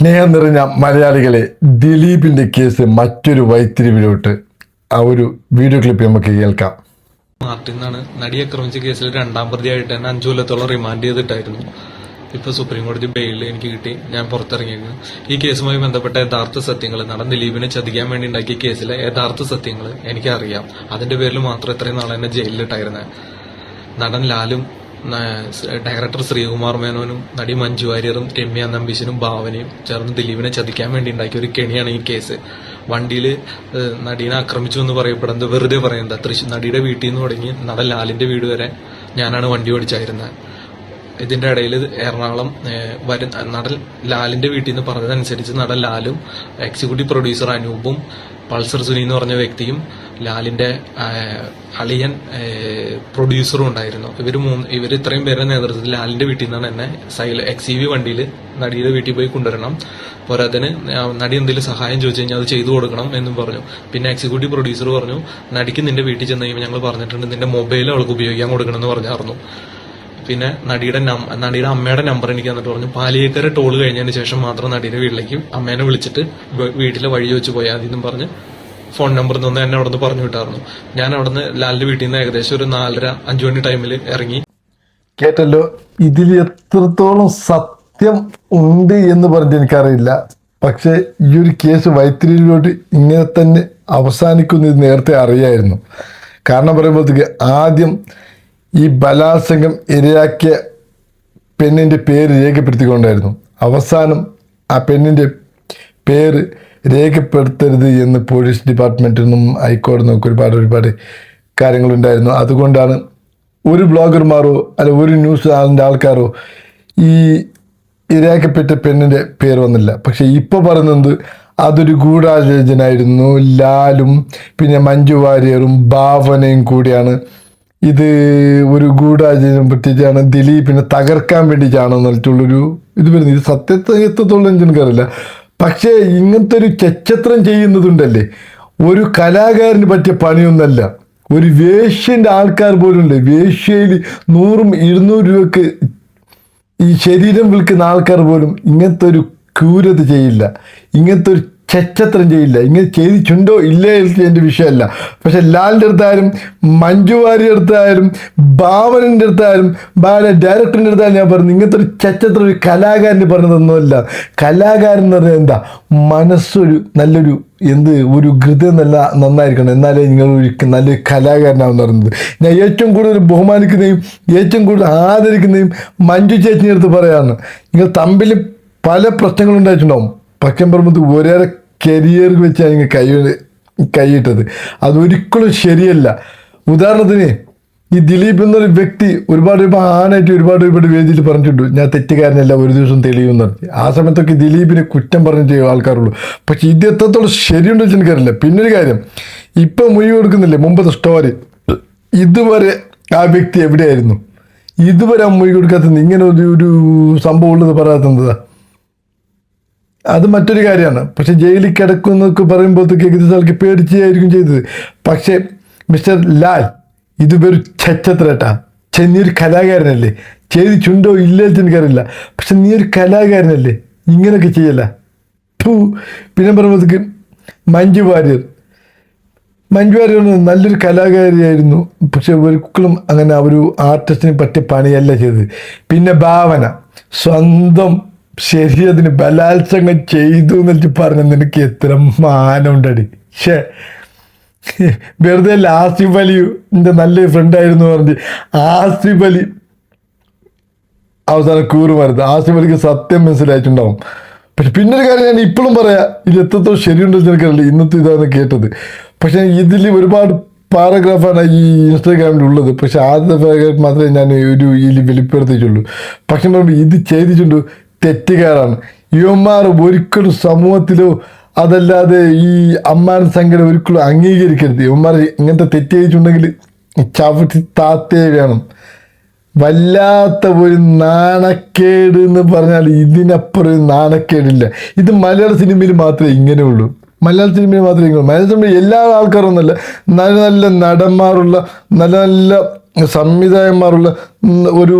സ്നേഹം നിറഞ്ഞ മലയാളികളെ ദിലീപിന്റെ കേസ് മറ്റൊരു വൈത്തിരിവിലോട്ട് ആ ഒരു വീഡിയോ ക്ലിപ്പ് നമുക്ക് കേൾക്കാം. മാർട്ടിൻ എന്നാണ് നടി ആക്രമിച്ച കേസിൽ രണ്ടാം പ്രതിയായിട്ട് തന്നെ അഞ്ചു കൊല്ലത്തോളം റിമാൻഡ് ചെയ്തിട്ടായിരുന്നു. ഇപ്പൊ സുപ്രീം കോടതി ബെയിൽ എനിക്ക് കിട്ടി ഞാൻ പുറത്തിറങ്ങിയിരുന്നു ഈ കേസുമായി ബന്ധപ്പെട്ട യഥാർത്ഥ സത്യങ്ങൾ നടൻ ദിലീപിനെ ചതിക്കാൻ വേണ്ടി ഉണ്ടാക്കിയ കേസിലെ യഥാർത്ഥ സത്യങ്ങൾ എനിക്കറിയാം. അതിന്റെ പേരിൽ മാത്രം ഇത്രയും നാളെ എന്നെ ജയിലിലിട്ടായിരുന്നത് നടൻ ലാലും ഡയറക്ടർ ശ്രീകുമാർ മേനോനും നടി മഞ്ജു വാര്യറും രമ്യ നമ്പീശനും ഭാവനയും ചേർന്ന് ദിലീപിനെ ചതിക്കാൻ വേണ്ടി ഉണ്ടാക്കിയ ഒരു കെണിയാണ് ഈ കേസ്. വണ്ടിയിൽ നടീനെ ആക്രമിച്ചു എന്ന് പറയപ്പെടുന്നത് വെറുതെ പറയുന്നത് തൃശ്ശൂർ നടിയുടെ വീട്ടിൽ നിന്ന് തുടങ്ങി നട ലാലിന്റെ വീട് വരെ ഞാനാണ് വണ്ടി ഓടിച്ചായിരുന്നത് ഇതിന്റെ ഇടയിൽ എറണാകുളം വരു നടൻ ലാലിന്റെ വീട്ടിൽ നിന്ന് പറഞ്ഞതനുസരിച്ച് നടൻ ലാലും എക്സിക്യൂട്ടീവ് പ്രൊഡ്യൂസർ അനൂപും പൾസർ സുനി എന്ന് പറഞ്ഞ വ്യക്തിയും ലാലിന്റെ അളിയൻ പ്രൊഡ്യൂസറും ഉണ്ടായിരുന്നു. ഇവർ മൂന്ന് ഇവർ ഇത്രയും പേരുടെ നേതൃത്വത്തിൽ ലാലിന്റെ വീട്ടിൽ നിന്നാണ് എന്നെ സൈല എക്സ് ഇ വി വണ്ടിയിൽ നടിയുടെ വീട്ടിൽ പോയി കൊണ്ടുവരണം. പോരാത്തിന് നടി എന്തെങ്കിലും സഹായം ചോദിച്ചു കഴിഞ്ഞാൽ അത് ചെയ്തു കൊടുക്കണം എന്നും പറഞ്ഞു. പിന്നെ എക്സിക്യൂട്ടീവ് പ്രൊഡ്യൂസർ പറഞ്ഞു നടിക്ക് നിന്റെ വീട്ടിൽ ചെന്ന് കഴിയുമ്പോൾ ഞങ്ങൾ പറഞ്ഞിട്ടുണ്ട് നിന്റെ മൊബൈൽ അവൾക്ക് ഉപയോഗിക്കാൻ കൊടുക്കണമെന്ന് പറഞ്ഞായിരുന്നു. പിന്നെ നടിയുടെ നടിയുടെ അമ്മയുടെ നമ്പർ എനിക്ക് തന്നിട്ട് പറഞ്ഞു പാലിയേക്കര ടോൾ കഴിഞ്ഞതിന് ശേഷം മാത്രം നടിയുടെ വീട്ടിലേക്ക് അമ്മേനെ വിളിച്ചിട്ട് വീട്ടിലെ വഴി ചോദിച്ചു പോയാൽ മതി എന്നും പറഞ്ഞ് ഫോൺ നമ്പറിൽ നിന്ന് എന്നെ അവിടെ നിന്ന് പറഞ്ഞു വിട്ടായിരുന്നു ഞാൻ അവിടെ നിന്ന് ലാലിന്റെ വീട്ടിൽ നിന്ന് ഏകദേശം ഒരു നാലര അഞ്ചു മണി ടൈമിൽ ഇറങ്ങി. കേട്ടല്ലോ ഇതിൽ എത്രത്തോളം സത്യം ഉണ്ട് എന്ന് പറഞ്ഞ് എനിക്കറിയില്ല. പക്ഷേ ഈ ഒരു കേസ് വൈത്തിരിയിലോട്ട് ഇങ്ങനെ തന്നെ അവസാനിക്കുന്നത് നേരത്തെ അറിയായിരുന്നു. കാരണം പറയുമ്പോഴത്തേക്ക് ആദ്യം ഈ ബലാത്സംഗം ഇരയാക്കിയ പെണ്ണിന്റെ പേര് രേഖപ്പെടുത്തിക്കൊണ്ടായിരുന്നു. അവസാനം ആ പെണ്ണിന്റെ പേര് രേഖപ്പെടുത്തരുത് എന്ന് പോലീസ് നിന്നും ഹൈക്കോടതി നിന്നൊക്കെ ഒരുപാട് ഒരുപാട് കാര്യങ്ങളുണ്ടായിരുന്നു. അതുകൊണ്ടാണ് ഒരു ബ്ലോഗർമാരോ അല്ല ഒരു ന്യൂസ് ചാനലിന്റെ ആൾക്കാരോ ഈ രേഖപ്പെട്ട പെണ്ണിന്റെ പേര് വന്നില്ല. പക്ഷെ ഇപ്പോൾ പറയുന്നത് അതൊരു ഗൂഢാലോചനായിരുന്നു. ലാലും പിന്നെ മഞ്ജു വാര്യറും ഭാവനയും കൂടിയാണ്. ഇത് ഒരു ഗൂഢാലോചന പറ്റിയിട്ടാണ് ദിലീപിനെ തകർക്കാൻ വേണ്ടിയിട്ടാണ് എന്നിട്ടുള്ളൊരു ഇത് വരുന്നത്. ഇത് സത്യത്തെ എത്തത്തോളം എനിക്കറിയില്ല. പക്ഷേ ഇങ്ങനത്തെ ഒരു ചെച്ചത്രം ചെയ്യുന്നതുണ്ടല്ലേ? ഒരു കലാകാരന് പറ്റിയ പണിയൊന്നല്ല. ഒരു വേഷ്യന്റെ ആൾക്കാർ പോലും ഉണ്ട് വേഷ്യയിൽ നൂറും ഇരുന്നൂറ് രൂപക്ക് ഈ ശരീരം വിൽക്കുന്ന ആൾക്കാർ പോലും ഇങ്ങനത്തെ ഒരു ക്രൂരത ചെയ്യില്ല. ഇങ്ങനത്തെ ഒരു ചെച്ചത്രം ചെയ്യില്ല. ഇങ്ങനെ ചെയ്തിട്ടുണ്ടോ ഇല്ലേ എന്റെ വിഷയമല്ല. പക്ഷെ ലാലിന്റെ അടുത്തായാലും മഞ്ജു വാരി അടുത്തായാലും ഭാവനന്റെ അടുത്തായാലും ഭാവന ഡയറക്ടറിന്റെ അടുത്തായാലും ഞാൻ പറഞ്ഞു ഇങ്ങനത്തെ ഒരു ചെച്ചത്ര ഒരു കലാകാരന് പറഞ്ഞതൊന്നുമല്ല കലാകാരൻ എന്ന് പറഞ്ഞാൽ എന്താ? മനസ്സൊരു നല്ലൊരു എന്ത് ഒരു ഹൃദയം നല്ല നന്നായിരിക്കണം. എന്നാലേ നിങ്ങൾ ഒരു നല്ലൊരു കലാകാരനാണെന്ന് പറയുന്നത്. ഞാൻ ഏറ്റവും കൂടുതൽ ബഹുമാനിക്കുന്നതും ഏറ്റവും കൂടുതൽ ആദരിക്കുന്നതും മഞ്ജു ചേച്ചിന്റെ അടുത്ത് പറയാണ് നിങ്ങൾ തമ്മിൽ പല പ്രശ്നങ്ങളുണ്ടായിട്ടുണ്ടാവും പക്കം പറയുമ്പോൾ ഒരേ കരിയർ വെച്ചാണ് ഇങ്ങനെ കൈ കൈയിട്ടത്. അതൊരിക്കലും ശരിയല്ല. ഉദാഹരണത്തിന് ഈ ദിലീപ് എന്നൊരു വ്യക്തി ഒരുപാട് ഒരുപാട് ആനായിട്ട് ഒരുപാട് ഒരുപാട് വേദിയിൽ പറഞ്ഞിട്ടുണ്ട്. ഞാൻ തെറ്റുകാരനല്ല ഒരു ദിവസം തെളിയുമെന്ന് പറഞ്ഞു ആ സമയത്തൊക്കെ ദിലീപിനെ കുറ്റം പറഞ്ഞിട്ടേ ആൾക്കാരുള്ളൂ. പക്ഷെ ഇത് എത്രത്തോളം ശരിയുണ്ടെന്ന് വെച്ചാൽ എനിക്കറിയില്ല. പിന്നൊരു കാര്യം ഇപ്പം മുഴുവൻ കൊടുക്കുന്നില്ലേ മുമ്പത്തെ സ്റ്റോറി ഇതുവരെ ആ വ്യക്തി എവിടെയായിരുന്നു? ഇതുവരെ ആ മൊഴി കൊടുക്കാത്തത് ഇങ്ങനെ ഒരു ഒരു സംഭവം ഉള്ളത് പറയാത്തതാ അത് മറ്റൊരു കാര്യമാണ്. പക്ഷെ ജയിലിൽ കിടക്കുന്നൊക്കെ പറയുമ്പോഴത്തേക്ക് ആൾക്ക് പേടിച്ചായിരിക്കും ചെയ്തത്. പക്ഷേ മിസ്റ്റർ ലാൽ ഇത് വെറും ചെച്ചത്രേട്ടാ ചെ നീ ഒരു കലാകാരനല്ലേ? ചെയ്തിട്ടുണ്ടോ ഇല്ലേ എനിക്കറിയില്ല പക്ഷെ നീ ഒരു കലാകാരനല്ലേ? ഇങ്ങനെയൊക്കെ ചെയ്യല്ല. പൂ പിന്നെ പറയുമ്പോഴത്തേക്ക് മഞ്ജു വാര്യർ. മഞ്ജു വാര്യർ നല്ലൊരു കലാകാരിയായിരുന്നു. പക്ഷെ ഒരിക്കലും അങ്ങനെ ആ ഒരു ആർട്ടിസ്റ്റിനെ പറ്റിയ പണിയല്ല ചെയ്തത്. പിന്നെ ഭാവന. സ്വന്തം ശരീരത്തിന് ബലാത്സംഗം ചെയ്തു എന്നിട്ട് പറഞ്ഞ നിനക്ക് എത്ര മാനമുണ്ടടി. ഷേ വെറുതെ അല്ല ആസിഫ് അലി എന്റെ നല്ലൊരു ഫ്രണ്ടായിരുന്നു പറഞ്ഞ് ആസിഫ് അലി അവസാനം കൂറുമാരുത് ആസിഫ് അലിക്ക് സത്യം മനസ്സിലായിട്ടുണ്ടാവും. പക്ഷെ പിന്നൊരു കാര്യം ഞാൻ ഇപ്പോഴും പറയാം ഇത് എത്രത്തോളം ശരിയുണ്ടെന്ന് എനിക്കറിയില്ല. ഇന്നത്തെ ഇതാണ് കേട്ടത്. പക്ഷെ ഇതിൽ ഒരുപാട് പാരഗ്രാഫാണ് ഈ ഇൻസ്റ്റാഗ്രാമിൽ ഉള്ളത് പക്ഷെ ആദ്യത്തെ പാരഗ്രാഫ് മാത്രമേ ഞാൻ ഒരു ഇതിൽ വെളിപ്പെടുത്തിയിട്ടുള്ളൂ. പക്ഷെ ഇത് ചെയ്തിട്ടുണ്ട്. തെറ്റുകാരാണ്. യുവന്മാർ ഒരിക്കലും സമൂഹത്തിലോ അതല്ലാതെ ഈ അമ്മാൻ സംഘടന ഒരിക്കലും അംഗീകരിക്കരുത്. യുവന്മാർ ഇങ്ങനത്തെ തെറ്റ് ചെയ്തിട്ടുണ്ടെങ്കിൽ ചവിട്ടി താത്തേ വേണം. വല്ലാത്ത ഒരു നാണക്കേട് എന്ന് പറഞ്ഞാൽ ഇതിനപ്പുറം ഒരു നാണക്കേടില്ല. ഇത് മലയാള സിനിമയിൽ മാത്രമേ ഇങ്ങനെ ഉള്ളൂ. മലയാള സിനിമയിൽ മാത്രമേ ഇങ്ങനെ മലയാള സിനിമയിൽ എല്ലാ ആൾക്കാരൊന്നുമല്ല നല്ല നല്ല നടന്മാരുള്ള നല്ല നല്ല സംവിധായകന്മാരുള്ള ഒരു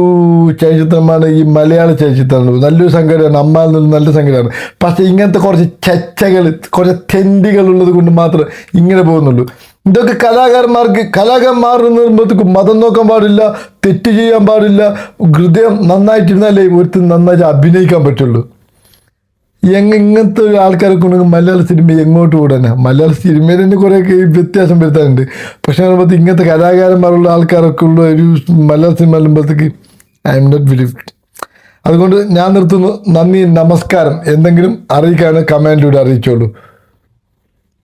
ചലച്ചിത്രമാണ് ഈ മലയാള ചലച്ചിത്രമാണ് നല്ലൊരു സംഘടനയാണ്. അമ്മ എന്നുള്ള നല്ല സംഘടനയാണ്. പക്ഷേ ഇങ്ങനത്തെ കുറച്ച് ചച്ചകൾ കുറച്ച് തെണ്ടികൾ ഉള്ളത് കൊണ്ട് മാത്രമേ ഇങ്ങനെ പോകുന്നുള്ളൂ. ഇതൊക്കെ കലാകാരന്മാർക്ക് കലാകാരന്മാർ നിർമ്മത്തിക്ക് മതം നോക്കാൻ പാടില്ല തെറ്റ് ചെയ്യാൻ പാടില്ല. ഹൃദയം നന്നായിട്ടിരുന്നാലേ ഒരുത്തിന് നന്നായിട്ട് അഭിനയിക്കാൻ പറ്റുള്ളൂ. എങ്ങ ഇങ്ങനത്തെ ഒരു ആൾക്കാരെ കൊണ്ട് മലയാള സിനിമ എങ്ങോട്ട് കൂടാനാ മലയാള സിനിമയിൽ തന്നെ കുറേ വ്യത്യാസം വരുത്താനുണ്ട്. പക്ഷെ പറയുമ്പോൾ ഇങ്ങനത്തെ കലാകാരന്മാരുള്ള ആൾക്കാരൊക്കെ ഉള്ള ഒരു മലയാള സിനിമ വരുമ്പോഴത്തേക്ക് ഐ എം നോട്ട് ബിലീവ് അതുകൊണ്ട് ഞാൻ നിർത്തുന്നു. നന്ദി നമസ്കാരം. എന്തെങ്കിലും അറിയിക്കാണ് കമന്റിലൂടെ അറിയിച്ചോളൂ.